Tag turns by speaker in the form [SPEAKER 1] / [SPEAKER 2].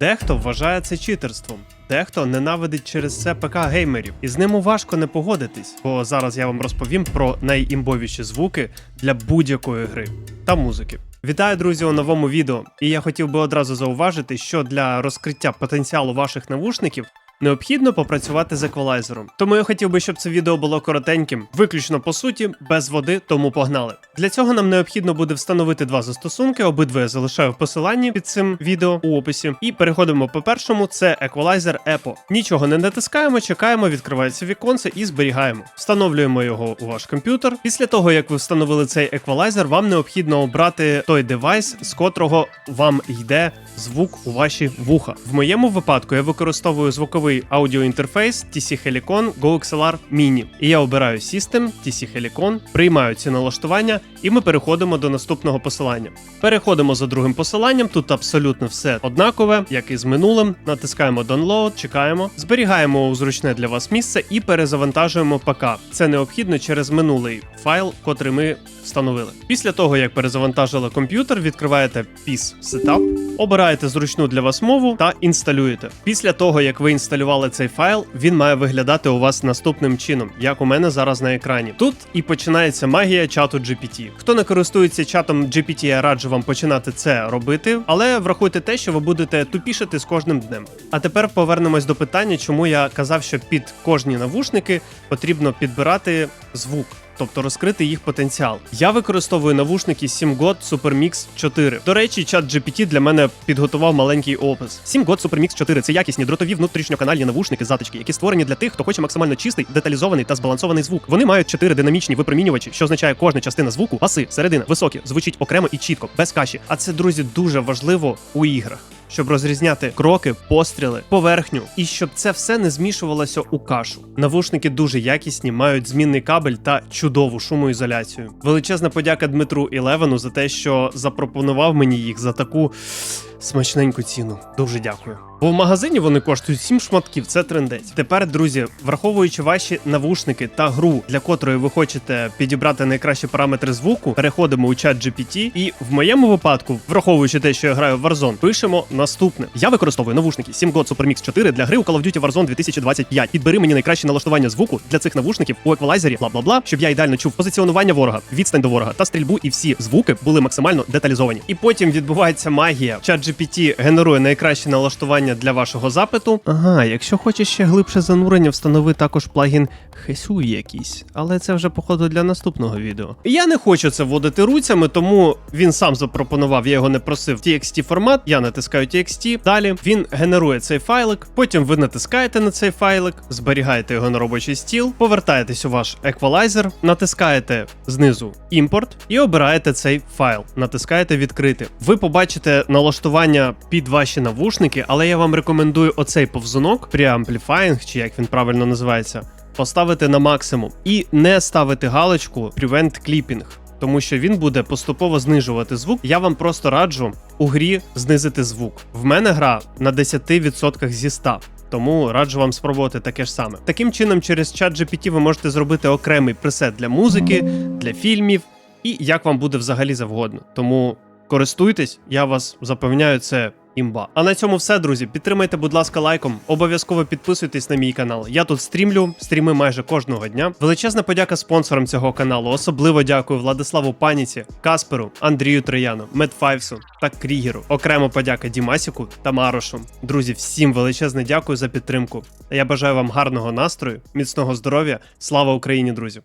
[SPEAKER 1] Дехто вважає це читерством, дехто ненавидить через це ПК геймерів, і з ними важко не погодитись, бо зараз я вам розповім про найімбовіші звуки для будь-якої гри та музики. Вітаю, друзі, у новому відео. І я хотів би одразу зауважити, що для розкриття потенціалу ваших навушників необхідно попрацювати з еквалайзером. Тому я хотів би, щоб це відео було коротеньким, виключно по суті, без води, тому погнали. Для цього нам необхідно буде встановити два застосунки. Обидва я залишаю в посиланні під цим відео у описі. І переходимо по першому: це еквалайзер EPO. Нічого не натискаємо, чекаємо, відкривається віконце і зберігаємо. Встановлюємо його у ваш комп'ютер. Після того, як ви встановили цей еквалайзер, вам необхідно обрати той девайс, з котрого вам йде звук у ваші вуха. В моєму випадку я використовую звуковий аудіоінтерфейс TC Helicon Go XLR Mini. І я обираю System, TC Helicon, приймаю ці налаштування, і ми переходимо до наступного посилання. Переходимо за другим посиланням. Тут абсолютно все однакове, як і з минулим. Натискаємо Download, чекаємо, зберігаємо у зручне для вас місце і перезавантажуємо ПК. Це необхідно через минулий файл, котрий ми встановили. Після того, як перезавантажили комп'ютер, відкриваєте PIS Setup, обираєте зручну для вас мову та інсталюєте. Після того, як ви інсталювали цей файл, він має виглядати у вас наступним чином, як у мене зараз на екрані. Тут і починається магія чату GPT. Хто не користується чатом GPT, я раджу вам починати це робити, але врахуйте те, що ви будете тупішати з кожним днем. А тепер повернемось до питання, чому я казав, що під кожні навушники потрібно підбирати звук. Тобто розкрити їх потенціал. Я використовую навушники 7GOT SuperMix 4. До речі, чат GPT для мене підготував маленький опис. 7GOT SuperMix 4 це якісні дротові внутрішньоканальні навушники затички, які створені для тих, хто хоче максимально чистий, деталізований та збалансований звук. Вони мають 4 динамічні випромінювачі, що означає кожна частина звуку, баси, середина, високі, звучить окремо і чітко, без каші. А це, друзі, дуже важливо у іграх щоб розрізняти кроки, постріли, поверхню, і щоб це все не змішувалося у кашу. Навушники дуже якісні, мають змінний кабель та чудову шумоізоляцію. Величезна подяка Дмитру Ілевену за те, що запропонував мені їх за таку смачненьку ціну. Дуже дякую. Бо в магазині вони коштують 7 шматків, це трендець. Тепер, друзі, враховуючи ваші навушники та гру, для котрої ви хочете підібрати найкращі параметри звуку, переходимо у чат GPT, і в моєму випадку, враховуючи те, що я граю в Warzone, пишемо наступне: я використовую навушники 7GOT SuperMix 4 для гри у Call of Duty Warzone 2025. Підбери мені найкраще налаштування звуку для цих навушників у еквалайзері, бла бла бла, щоб я ідеально чув позиціонування ворога, відстань до ворога та стрільбу, і всі звуки були максимально деталізовані. І потім відбувається магія. Чат GPT генерує найкраще налаштування для вашого запиту. Ага, якщо хочеш ще глибше занурення, встанови також плагін Хесуй якийсь, але це вже походу для наступного відео. Я не хочу це вводити руцями, тому він сам запропонував, я його не просив. TXT формат, я натискаю TXT. Далі він генерує цей файлик. Потім ви натискаєте на цей файлик, зберігаєте його на робочий стіл, повертаєтесь у ваш еквалайзер, натискаєте знизу імпорт і обираєте цей файл. Натискаєте відкрити. Ви побачите налаштування під ваші навушники, але я вам рекомендую оцей повзунок Preamplifying, чи як він правильно називається, поставити на максимум і не ставити галочку Prevent Clipping. Тому що він буде поступово знижувати звук. Я вам просто раджу у грі знизити звук. В мене гра на 10% зі 100. Тому раджу вам спробувати таке ж саме. Таким чином, через чат GPT ви можете зробити окремий пресет для музики, для фільмів і як вам буде взагалі завгодно. Тому користуйтесь, я вас запевняю, це імба. А на цьому все, друзі. Підтримайте, будь ласка, лайком. Обов'язково підписуйтесь на мій канал. Я тут стрімлю, стріми майже кожного дня. Величезна подяка спонсорам цього каналу. Особливо дякую Владиславу Паніці, Касперу, Андрію Трояну, Медфайвсу та Крігеру. Окремо подяка Дімасіку та Марошу. Друзі, всім величезне дякую за підтримку. Я бажаю вам гарного настрою, міцного здоров'я. Слава Україні, друзі!